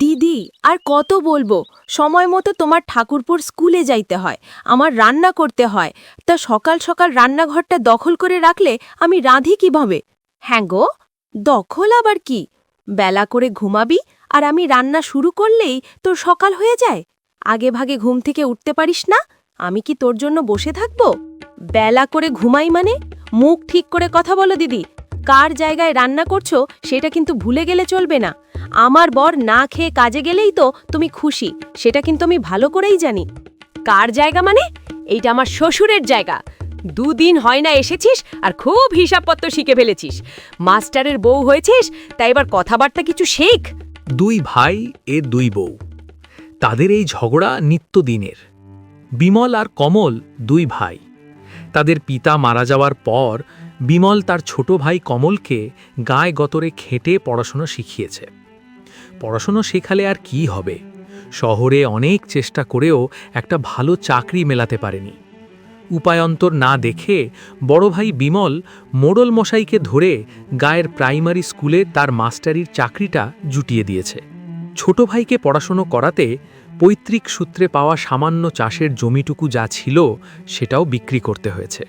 দিদি, আর কত বলব? সময় মতো তোমার ঠাকুরপুর স্কুলে যাইতে হয়, আমার রান্না করতে হয়। তা সকাল সকাল রান্নাঘরটা দখল করে রাখলে আমি রাঁধি কীভাবে? হ্যাঁ গো, দখল আবার কি? বেলা করে ঘুমাবি, আর আমি রান্না শুরু করলেই তোর সকাল হয়ে যায়? আগে ভাগে ঘুম থেকে উঠতে পারিস না? আমি কি তোর জন্য বসে থাকব? বেলা করে ঘুমাই মানে? মুখ ঠিক করে কথা বলো দিদি। কার জায়গায় রান্না করছ, সেটা কিন্তু ভুলে গেলে চলবে না। আমার বর না খেয়ে কাজে গেলেই তো তুমি খুশি, সেটা কিন্তু আমি ভালো করেই জানি। কার জায়গা মানে? এইটা আমার শ্বশুরের জায়গা। দুদিন হয় না এসেছিস আর খুব হিসাবপত্র শিখে ফেলেছিস। মাস্টারের বউ হয়েছিস, তাই এবার কথাবার্তা কিছু শেখ। দুই ভাই, এ দুই বউ। তাদের এই ঝগড়া নিত্যদিনের বিমল আর কমল দুই ভাই। তাদের পিতা মারা যাওয়ার পর বিমল তার ছোট ভাই কমলকে গায়ে গতরে খেটে পড়াশুনো শিখিয়েছে। পড়াশুনো শেখালে আর কি হবে? শহরে অনেক চেষ্টা করেও একটা ভালো চাকরি মেলাতে পারেনি। উপায়ন্তর না দেখে বড় ভাই বিমল মোড়ল মশাইকে ধরে গায়ের প্রাইমারি স্কুলে তার মাস্টারির চাকরিটা জুটিয়ে দিয়েছে। ছোট ভাইকে পড়াশুনো করাতে পৈতৃক সূত্রে পাওয়া সামান্য চাষের জমিটুকু যা ছিল সেটাও বিক্রি করতে হয়েছে।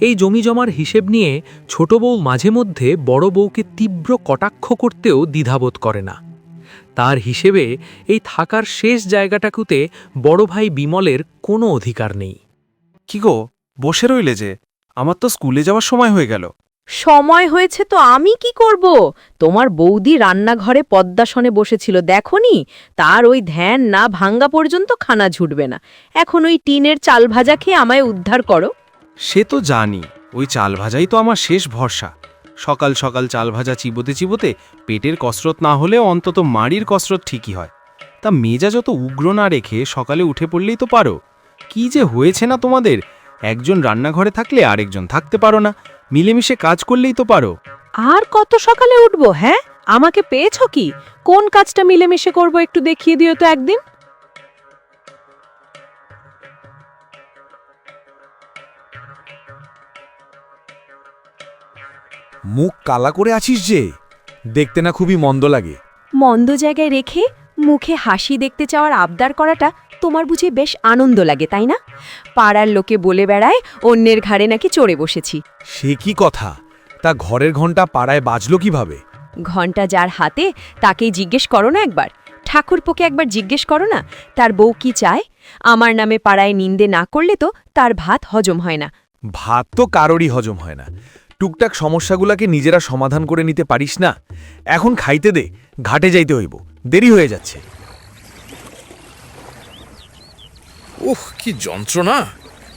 এই জমি জমার হিসেব নিয়ে ছোট বউ মাঝে মধ্যে বড় বউকে তীব্র কটাক্ষ করতেও দ্বিধাবোধ করে না। তার হিসেবে এই থাকার শেষ জায়গাটাকুতে বড় ভাই বিমলের কোনো অধিকার নেই। কি গো বসে রইলে যে আমার তো স্কুলে যাওয়ার সময় হয়ে গেল। সময় হয়েছে তো আমি কি করব? তোমার বৌদি রান্নাঘরে পদ্মাসনে বসেছিল দেখনি? তার ওই ধ্যান না ভাঙ্গা পর্যন্ত খানা ঝুটবে না। এখন ওই টিনের চাল ভাজা খেয়ে আমায় উদ্ধার করো। সে তো জানি ওই চাল ভাজাই তো আমার শেষ ভরসা। সকাল সকাল চাল ভাজা চিবোতে চিবোতে পেটের কসরত না হলেও অন্তত মাড়ির কসরত ঠিকই হয়। তা মেজা যত উগ্র না রেখে সকালে উঠে পড়লেই তো পারো। কি যে হয়েছে না তোমাদের? একজন রান্নাঘরে থাকলে আরেকজন থাকতে পারো না। মিলেমিশে কাজ করলেই তো পারো। আর কত সকালে উঠবো হ্যাঁ? আমাকে পেয়েছ কি? কোন কাজটা মিলেমিশে করব একটু দেখিয়ে দিও তো একদিন। মুখ কালা করে আছিস যে? দেখতে না খুবই মন্দ লাগে। মন্দ জায়গায় রেখে মুখে হাসি দেখতে চাওয়ার আবদার করাটা তোমার বুঝে বেশ আনন্দ লাগে তাই না? পাড়ার লোকে বলে বেড়ায় অন্যের ঘাড়ে নাকি চড়ে বসেছি। সে কি কথা? তা ঘরের ঘণ্টা পাড়ায় বাজলো কীভাবে? ঘণ্টা যার হাতে তাকেই জিজ্ঞেস করো না একবার। ঠাকুরপোকে একবার জিজ্ঞেস করো না তার বউ কি চায়? আমার নামে পাড়ায় নিন্দে না করলে তো তার ভাত হজম হয় না। ভাত তো কারোরই হজম হয় না। টুকটাক সমস্যাগুলাকে নিজেরা সমাধান করে নিতে পারিস না এখন খাইতে দে ঘাটে যাইতে হইব দেরি হয়ে যাচ্ছে। উহ কি যন্ত্রণা!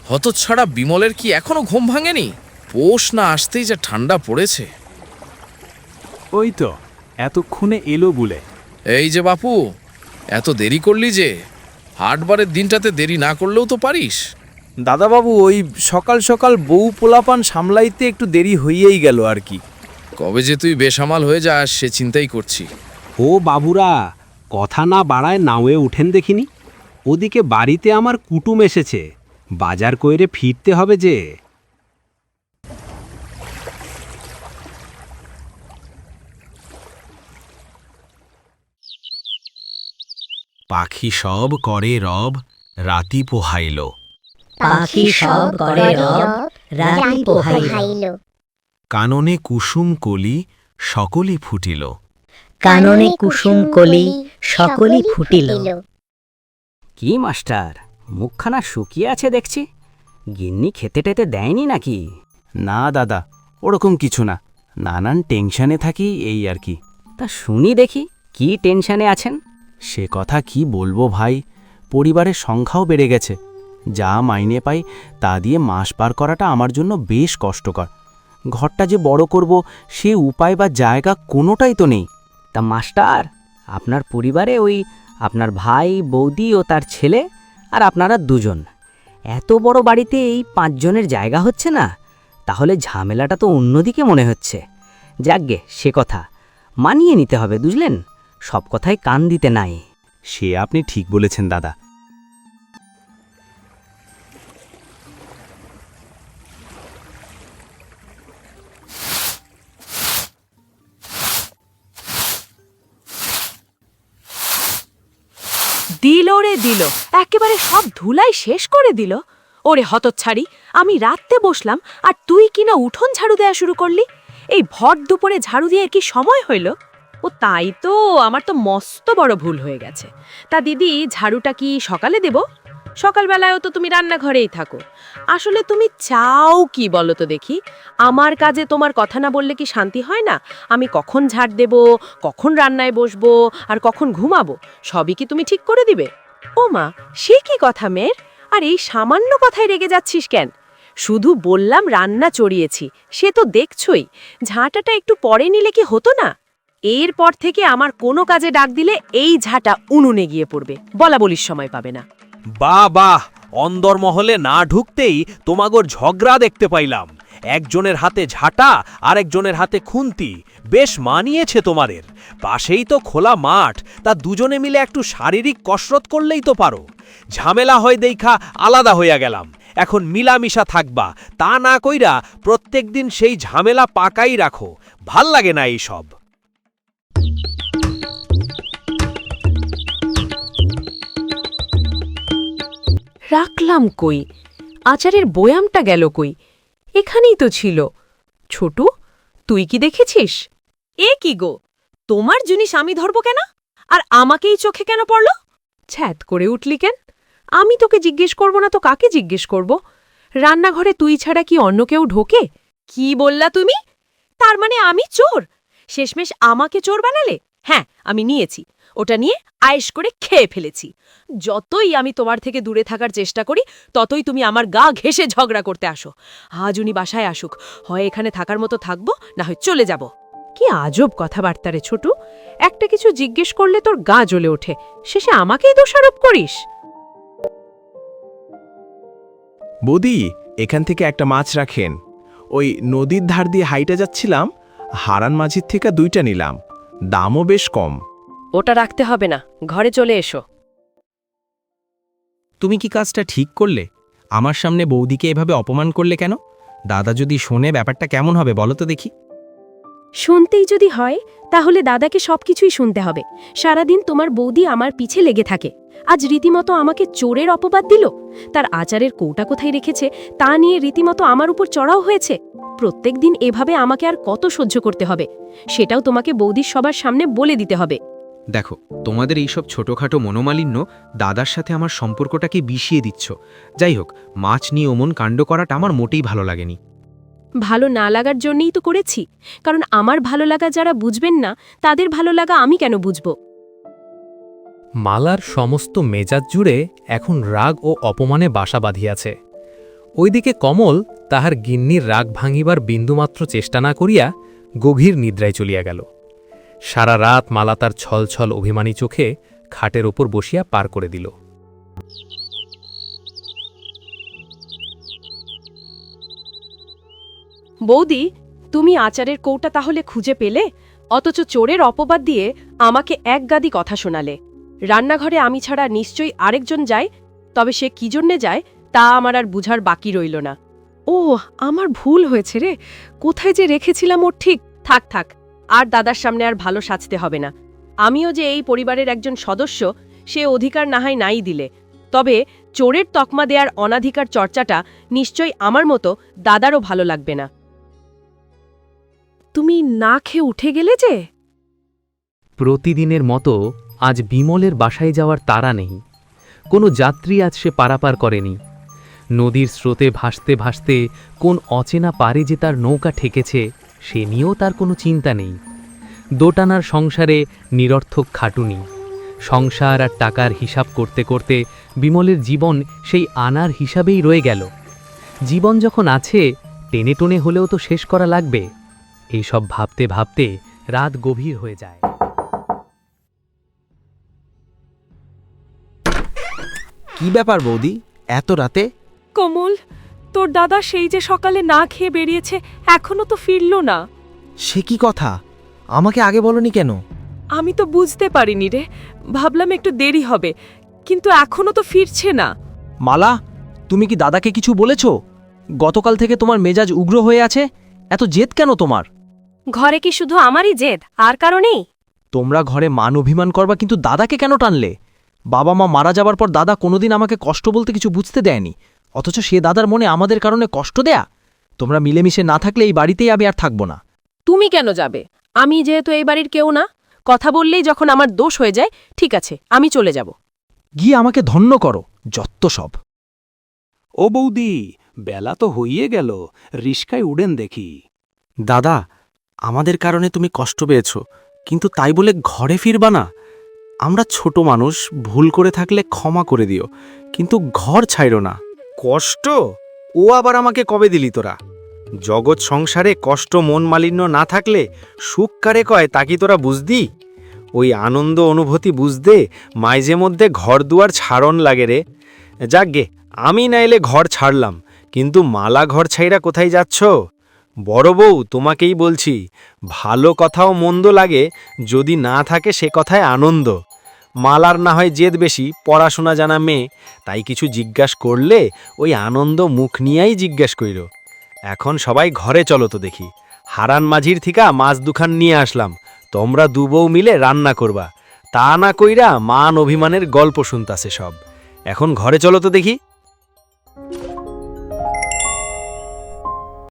হতচ্ছাড়া বিমলের কি এখনও ঘুম ভাঙেনি? পোষ না আসতেই যা ঠান্ডা পড়েছে। ওই তো এতক্ষণে এলো বলে। এই যে বাপু এত দেরি করলি যে হাটবারের দিনটাতে দেরি না করলেও তো পারিস। দাদাবাবু ওই সকাল সকাল বউ পোলাপান সামলাইতে একটু দেরি হইয়েই গেল আর কি। কবে যে তুই বেসামাল হয়ে যাস সে চিন্তাই করছি। ও বাবুরা কথা না বাড়ায় নাওয়ে উঠেন দেখিনি। ওদিকে বাড়িতে আমার কুটুম এসেছে বাজার কইরে ফিরতে হবে যে। পাখি সব করে রব রাতি পোহাইল। পাখি সব করে রব রাতি পোহাইল। কাননে কুসুম কলি সকলই ফুটিল। কাননে কুসুম কলি সকলই ফুটিল। কি মাস্টার মুখখানা শুকিয়ে আছে দেখছি। গিন্নি খেতে টেতে দেয়নি নাকি? না দাদা ওরকম কিছু না। নানান টেনশনে থাকি এই আর কি। তা শুনি দেখি কি টেনশনে আছেন? সে কথা কি বলব ভাই? পরিবারের সংখ্যাও বেড়ে গেছে। যা মাইনে পাই তা দিয়ে মাস পার করাটা আমার জন্য বেশ কষ্টকর। ঘরটা যে বড় করব সে উপায় বা জায়গা কোনোটাই তো নেই। তা মাস্টার আপনার পরিবারে ওই আপনার ভাই বৌদি ও তার ছেলে আর আপনারা দুজন এত বড় বাড়িতে এই পাঁচজনের জায়গা হচ্ছে না? তাহলে ঝামেলাটা তো অন্যদিকে মনে হচ্ছে। যাকগে সে কথা। মানিয়ে নিতে হবে বুঝলেন? সব কথায় কান দিতে নাই। সে আপনি ঠিক বলেছেন দাদা। দিল রে দিল, একেবারে সব ধুলাই শেষ করে দিল। ওরে হতচ্ছাড়ি, আমি রাত্রে বসলাম, আর তুই কিনা উঠোন ঝাড়ু দেয়া শুরু করলি? এই ভর দুপুরে ঝাড়ু দিয়ে কি সময় হইল? ও তাই তো, আমার তো মস্ত বড় ভুল হয়ে গেছে। তা দিদি, ঝাড়ুটা কি সকালে দেব? সকালবেলায়ও তো তুমি রান্নাঘরেই থাকো। আসলে তুমি চাও কি বলো তো দেখি? আমার কাজে তোমার কথা না বললে কি শান্তি হয় না? আমি কখন ঝাড় দেব, কখন রান্নায় বসবো, আর কখন ঘুমাবো? সবই কি তুমি ঠিক করে দিবে? ও মা, সে কি কথা মেয়ের? আর এই সামান্য কথায় রেগে যাচ্ছিস কেন? শুধু বললাম রান্না চড়িয়েছি, সে তো দেখছই। ঝাঁটাটা একটু পরে নিলে কি হতো না? এরপর থেকে আমার কোনো কাজে ডাক দিলে এই ঝাঁটা উনুনে গিয়ে পড়বে, বলা বলির সময় পাবে না। বাহ বাহ অন্দরমহলে না ঢুকতেই তোমাগোর ঝগড়া দেখতে পাইলাম। একজনের হাতে ঝাঁটা আর একজনের হাতে খুন্তি। বেশ মানিয়েছে তোমাদের। পাশেই তো খোলা মাঠ, তা দুজনে মিলে একটু শারীরিক কসরত করলেই তো পারো। ঝামেলা হয় দেইখা আলাদা হইয়া গেলাম। এখন মিলামিশা থাকবা। তা না কইরা প্রত্যেকদিন সেই ঝামেলা পাকাই রাখো। ভালো লাগে না এই সব রাখলাম কই? আচারের বয়ামটা গেল কই? এখানেই তো ছিল। ছোটু তুই কি দেখেছিস? এ কি গো? তোমার জিনিস আমি ধরব কেন? আর আমাকেই চোখে কেন পড়ল? ছ্যাত করে উঠলি কেন? আমি তোকে জিজ্ঞেস করব না তো কাকে জিজ্ঞেস করব? রান্নাঘরে তুই ছাড়া কি অন্য কেউ ঢোকে? কি বললা তুমি? তার মানে আমি চোর? শেষমেশ আমাকে চোর বানালে? হ্যাঁ আমি নিয়েছি। ওটা নিয়ে আয়েস করে খেয়ে ফেলেছি। যতই আমি তোমার থেকে দূরে থাকার চেষ্টা করি, ততই তুমি আমার গা ঘেসে ঝগড়া করতে আসো। আজ উনি বাসায় আসুক। হয় এখানে থাকার মতো থাকব, না হয় চলে যাব। কি আজব কথাবার্তা রে ছোটু। একটা কিছু জিজ্ঞেস করলে তোর গা জ্বলে ওঠে। শেষে আমাকেই দোষারোপ করিস। বৌদি, এখান থেকে একটা মাছ রাখেন। ওই নদীর ধার দিয়ে হাইটা যাচ্ছিলাম, হারান মাঝির থেকে দুইটা নিলাম। দামও বেশ কম। ওটা রাখতে হবে না ঘরে চলে এসো। তুমি কি কাজটা ঠিক করলে? আমার সামনে বৌদিকে এভাবে অপমান করলে কেন? দাদা যদি শোনে ব্যাপারটা কেমন হবে বলো তো দেখি। শুনতেই যদি হয় তাহলে দাদাকে সবকিছুই শুনতে হবে। সারাদিন তোমার বৌদি আমার পিছে লেগে থাকে। আজ রীতিমতো আমাকে চোরের অপবাদ দিল? তার আচারের কৌটা কোথায় রেখেছে তা নিয়ে রীতিমতো আমার উপর চড়াও হয়েছে? প্রত্যেক দিন এভাবে আমাকে আর কত সহ্য করতে হবে? সেটাও তোমাকে বৌদির সবার সামনে বলে দিতে হবে। দেখো তোমাদের এইসব ছোটোখাটো মনোমালিন্য দাদার সাথে আমার সম্পর্কটাকে বিষিয়ে দিচ্ছ। যাই হোক মাছ নিয়ে অমন কাণ্ড করাটা আমার মোটেই ভালো লাগেনি। ভালো না লাগার জন্যই তো করেছি। কারণ আমার ভালো লাগা যারা বুঝবেন না তাদের ভালো লাগা আমি কেন বুঝব? মালার সমস্ত মেজাজ জুড়ে এখন রাগ ও অপমানে বাসা বাঁধিয়াছে। ওইদিকে কমল তাহার গিন্নির রাগ ভাঙিবার বিন্দুমাত্র চেষ্টা না করিয়া গভীর নিদ্রায় চলিয়া গেল। সারা রাত মালা তার ছলছল অভিমানী চোখে খাটের ওপর বসিয়া পার করে দিল। বৌদি, তুমি আচারের কৌটা তাহলে খুঁজে পেলে? অথচ চোরের অপবাদ দিয়ে আমাকে এক গাদি কথা শোনালে। রান্নাঘরে আমি ছাড়া নিশ্চয়ই আরেকজন যায়, তবে সে কি জন্যে যায় তা আমার আর বুঝার বাকি রইল না। ও আমার ভুল হয়েছে রে। কোথায় যে রেখেছিলাম ওর ঠিক? থাক থাক আর দাদার সামনে আর ভালো সাজতে হবে না। আমিও যে এই পরিবারের একজন সদস্য সে অধিকার নাহাই নাই দিলে। তবে চোরের তকমা দেয়ার অনাধিকার চর্চাটা নিশ্চয়ই আমার মতো দাদারও ভালো লাগবে না। তুমি না খেয়ে উঠে গেলে যে? প্রতিদিনের মতো আজ বিমলের বাসায় যাওয়ার তাড়া নেই। কোনো যাত্রী আজ সে পারাপার করেনি। নদীর স্রোতে ভাসতে ভাসতে কোন অচেনা পারে যে তার নৌকা ঠেকেছে, সে নিয়েও তার কোনো চিন্তা নেই। দোটানার সংসারে নিরর্থক খাটুনি। সংসার আর টাকার হিসাব করতে করতে বিমলের জীবন সেই আনার হিসাবেই রয়ে গেল। জীবন যখন আছে, টেনে টোনে হলেও তো শেষ করা লাগবে। এইসব ভাবতে ভাবতে রাত গভীর হয়ে যায়। কি ব্যাপার বৌদি? এত রাতে কমল তোর দাদা সেই যে সকালে না খেয়ে বেরিয়েছে এখনও তো ফিরল না। সে কি কথা? আমাকে আগে বলনি কেন? আমি তো বুঝতে পারিনি রে ভাবলাম একটু দেরি হবে কিন্তু এখনও তো ফিরছে না। মালা তুমি কি দাদাকে কিছু বলেছ? গতকাল থেকে তোমার মেজাজ উগ্র হয়ে আছে এত জেদ কেন তোমার? ঘরে কি শুধু আমারই জেদ আর কারণেই তোমরা ঘরে মান অভিমান করবা কিন্তু দাদাকে কেন টানলে? বাবা মা মারা যাবার পর দাদা কোনোদিন আমাকে কষ্ট বলতে কিছু বুঝতে দেয়নি। অথচ সে দাদার মনে আমাদের কারণে কষ্ট দেয়া। তোমরা মিলেমিশে না থাকলে এই বাড়িতেই আমি আর থাকব না। তুমি কেন যাবে? আমি যেহেতু এই বাড়ির কেউ না কথা বললেই যখন আমার দোষ হয়ে যায় ঠিক আছে আমি চলে যাব। গিয়ে আমাকে ধন্য করো যত্ত সব। ও বৌদি বেলা তো হইয়ে গেল রিস্কায় উড়েন দেখি। দাদা আমাদের কারণে তুমি কষ্ট পেয়েছ কিন্তু তাই বলে ঘরে ফিরবা না। আমরা ছোট মানুষ ভুল করে থাকলে ক্ষমা করে দিও কিন্তু ঘর ছাইরো না। কষ্ট? ও আবার আমাকে কবে দিলি তোরা? জগৎ সংসারে কষ্ট মন মালিন্য না থাকলে সুখ কারে কয় তা কি তোরা বুঝদি ওই আনন্দ অনুভূতি বুঝতে মাইজে মধ্যে ঘর দুয়ার ছাড়ন লাগে রে। যাকগে আমি না এলে ঘর ছাড়লাম, কিন্তু মালা ঘর ছাইরা কোথায় যাচ্ছ? বড় বউ, তোমাকেই বলছি, ভালো কথাও মন্দ লাগে, যদি না থাকে সে কথায় আনন্দ। মালার না হয় জেদ বেশি, পড়াশোনা জানা মেয়ে, তাই কিছু জিজ্ঞাস করলে ওই আনন্দ মুখ নিয়েই জিজ্ঞেস করিল এখন সবাই ঘরে চলো তো দেখি। হারান মাঝির থিকা মাছ দুখান নিয়ে আসলাম। তোমরা দু বউ মিলে রান্না করবা। তা না কইরা মান অভিমানের গল্প শুনতাছে সব। এখন ঘরে চলো তো দেখি।